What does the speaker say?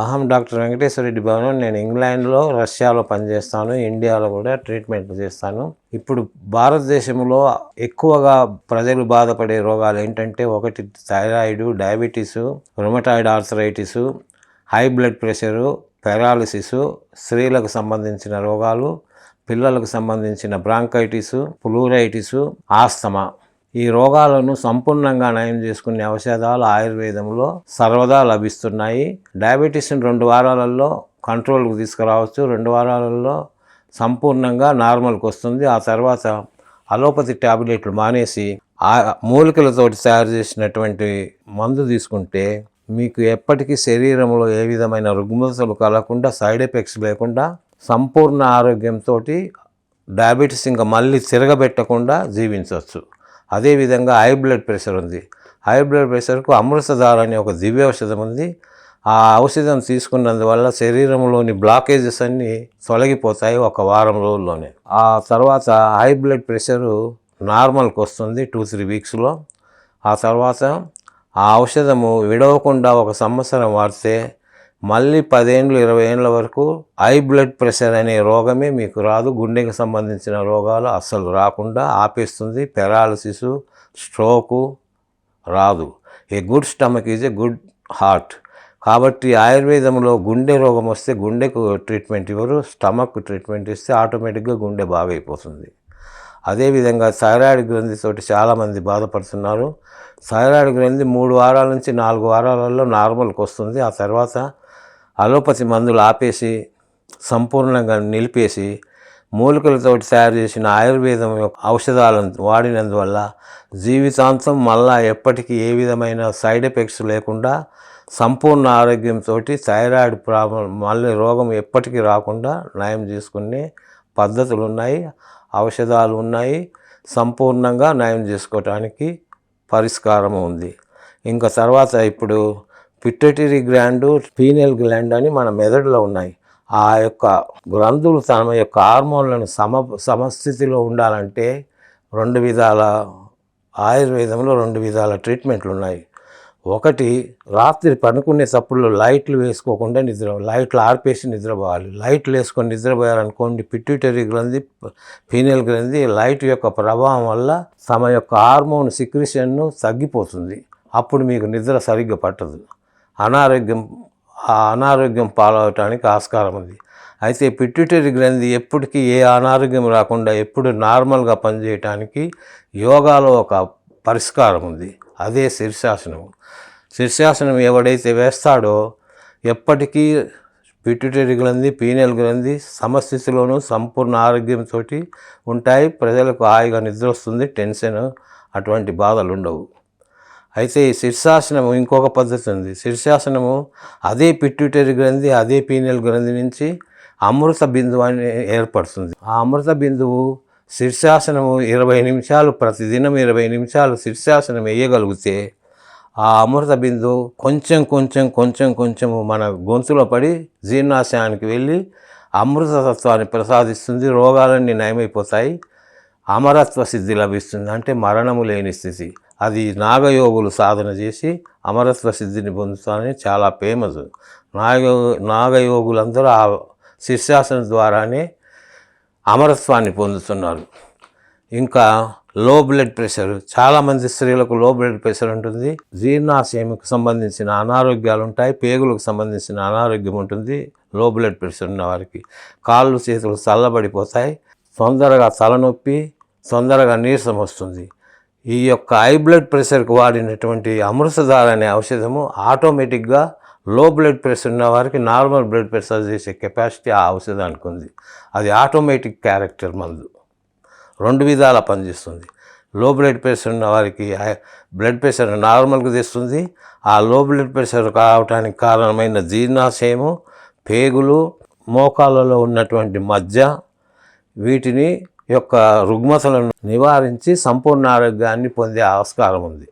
అహం డాక్టర్ వెంకటేశ్వర రెడ్డి భవనం. నేను ఇంగ్లాండ్లో రష్యాలో పనిచేస్తాను. ఇండియాలో కూడా ట్రీట్మెంట్ చేస్తాను. ఇప్పుడు భారతదేశంలో ఎక్కువగా ప్రజలు బాధపడే రోగాలు ఏంటంటే ఒకటి thyroid diabetes rheumatoid arthritis high blood pressure paralysis స్త్రీలకు సంబంధించిన రోగాలు పిల్లలకు సంబంధించిన బ్రాంకైటిసు ప్లూరైటిసు ఆస్తమా. ఈ రోగాలను సంపూర్ణంగా నయం చేసుకునే ఔషధాలు ఆయుర్వేదంలో సర్వదా లభిస్తున్నాయి. డయాబెటీస్ని రెండు వారాలలో కంట్రోల్కు తీసుకురావచ్చు. రెండు వారాలలో సంపూర్ణంగా నార్మల్కి వస్తుంది. ఆ తర్వాత అలోపతి ట్యాబ్లెట్లు మానేసి ఆ మూలికలతోటి తయారు చేసినటువంటి మందు తీసుకుంటే మీకు ఎప్పటికీ శరీరంలో ఏ విధమైన రుగ్మతలు కలగకుండా సైడ్ ఎఫెక్ట్స్ లేకుండా సంపూర్ణ ఆరోగ్యంతో డయాబెటీస్ ఇంకా మళ్ళీ తిరగబెట్టకుండా జీవించవచ్చు. అదేవిధంగా హై బ్లడ్ ప్రెషర్ ఉంది. హై బ్లడ్ ప్రెషర్కు అమృతధార అనే ఒక దివ్య ఔషధం ఉంది. ఆ ఔషధం తీసుకున్నందువల్ల శరీరంలోని బ్లాకేజెస్ అన్నీ తొలగిపోతాయి ఒక వారం రోజుల్లోనే. ఆ తర్వాత హై బ్లడ్ ప్రెషరు నార్మల్కి వస్తుంది టూ త్రీ వీక్స్లో ఆ తర్వాత ఆ ఔషధము విడవకుండా ఒక సంవత్సరం వాడితే మళ్ళీ పదేండ్లు ఇరవై ఏండ్ల వరకు హై బ్లడ్ ప్రెషర్ అనే రోగమే మీకు రాదు. గుండెకి సంబంధించిన రోగాలు అస్సలు రాకుండా ఆపేస్తుంది. పెరాలసిస్ స్ట్రోకు రాదు. A good stomach is a good heart. కాబట్టి ఆయుర్వేదంలో గుండె రోగం వస్తే గుండెకు ట్రీట్మెంట్ ఇవ్వరు. స్టమక్ ట్రీట్మెంట్ ఇస్తే ఆటోమేటిక్గా గుండె బాగైపోతుంది. అదేవిధంగా థైరాయిడ్ గ్రంథితోటి చాలామంది బాధపడుతున్నారు. థైరాయిడ్ గ్రంథి మూడు వారాల నుంచి నాలుగు వారాలలో నార్మల్కి వస్తుంది. ఆ తర్వాత అలోపతి మందులు ఆపేసి సంపూర్ణంగా నిలిపేసి మూలికలతోటి తయారు చేసిన ఆయుర్వేదం యొక్క ఔషధాలను వాడినందువల్ల జీవితాంతం మళ్ళా ఎప్పటికీ ఏ విధమైన సైడ్ ఎఫెక్ట్స్ లేకుండా సంపూర్ణ ఆరోగ్యంతో థైరాయిడ్ ప్రాబ్లం మళ్ళీ రోగం ఎప్పటికీ రాకుండా నయం చేసుకునే పద్ధతులు ఉన్నాయి ఔషధాలు ఉన్నాయి. సంపూర్ణంగా నయం చేసుకోవటానికి పరిష్కారం ఉంది. ఇంకా తర్వాత ఇప్పుడు పిట్టటరీ గ్లాండు పీనియల్ గ్లాండ్ అని మన మెదడులో ఉన్నాయి. ఆ యొక్క గ్రంథులు తమ యొక్క హార్మోన్లను సమ సమస్థితిలో ఉండాలంటే రెండు విధాల ఆయుర్వేదంలో రెండు విధాల ట్రీట్మెంట్లు ఉన్నాయి. ఒకటి రాత్రి పనుకునే తప్పుల్లో లైట్లు వేసుకోకుండా నిద్ర లైట్లు ఆర్పేసి నిద్రపోవాలి. లైట్లు వేసుకొని నిద్రపోయారనుకోండి పిట్యూటరీ గ్రంథి పీనియల్ గ్రంథి లైట్ యొక్క ప్రభావం వల్ల తమ యొక్క హార్మోన్ సిక్రిషన్ను తగ్గిపోతుంది. అప్పుడు మీకు నిద్ర సరిగ్గా పట్టదు. అనారోగ్యం ఆ అనారోగ్యం పాలవటానికి ఆస్కారం ఉంది. అయితే పిట్యూటరీ గ్రంథి ఎప్పటికీ ఏ అనారోగ్యం రాకుండా ఎప్పుడు నార్మల్గా పనిచేయటానికి యోగాలో ఒక పరిష్కారం ఉంది. అదే శీర్షాసనం. శీర్షాసనం ఎవడైతే వేస్తాడో ఎప్పటికీ పిట్యూటరీ గ్రంథి పీనల్ గ్రంథి సమస్థితిలోనూ సంపూర్ణ ఆరోగ్యంతో ఉంటాయి. ప్రజలకు హాయిగా నిద్ర వస్తుంది టెన్షన్ అటువంటి బాధలు ఉండవు అయితే ఈ శీర్షాసనము ఇంకొక పద్ధతి ఉంది. శీర్షాసనము అదే పిట్యూటరీ గ్రంథి అదే పీనియల్ గ్రంథి నుంచి అమృత బిందువు అని ఏర్పడుతుంది. ఆ అమృత బిందువు శీర్షాసనము ఇరవై నిమిషాలు ప్రతిదినం ఇరవై నిమిషాలు శీర్షాసనం వేయగలిగితే ఆ అమృత బిందువు కొంచెం కొంచెం కొంచెం కొంచెం మన గొంతులో పడి జీర్ణాశయానికి వెళ్ళి అమృతతత్వాన్ని ప్రసాదిస్తుంది. రోగాలన్నీ నయమైపోతాయి. అమరత్వ సిద్ధి లభిస్తుంది. అంటే మరణము లేని స్థితి. అది నాగయోగులు సాధన చేసి అమరత్వ సిద్ధిని పొందుతానని చాలా ఫేమస్. నాగయో నాగయోగులందరూ ఆ శిర్షాసనం ద్వారానే అమరత్వాన్ని పొందుతున్నారు. ఇంకా లో బ్లడ్ ప్రెషర్ చాలామంది స్త్రీలకు లో బ్లడ్ ప్రెషర్ ఉంటుంది. జీర్ణాశయంకు సంబంధించిన అనారోగ్యాలు ఉంటాయి పేగులకు సంబంధించిన అనారోగ్యం ఉంటుంది లో బ్లడ్ ప్రెషర్ ఉన్న వారికి. కాళ్ళు చేతులు చల్లబడిపోతాయి తొందరగా తలనొప్పి తొందరగా నీరసం వస్తుంది. ఈ యొక్క హై బ్లడ్ ప్రెషర్కి వాడినటువంటి అమృతధార అనే ఔషధము ఆటోమేటిక్గా లో బ్లడ్ ప్రెషర్ ఉన్న వారికి నార్మల్ బ్లడ్ ప్రెషర్ చేసే కెపాసిటీ ఆ ఔషధానికి ఉంది. అది ఆటోమేటిక్ క్యారెక్టర్ మందు. రెండు విధాలా పనిచేస్తుంది. లో బ్లడ్ ప్రెషర్ ఉన్న వారికి బ్లడ్ ప్రెషర్ నార్మల్గా తెస్తుంది. ఆ లో బ్లడ్ ప్రెషర్ కావటానికి కారణమైన జీర్ణాశయము పేగులు మోకాలలో ఉన్నటువంటి మజ్జ వీటిని యొక్క రుగ్మతలను నివారించి సంపూర్ణ ఆరోగ్యాన్ని పొందే ఆస్కారం ఉంది.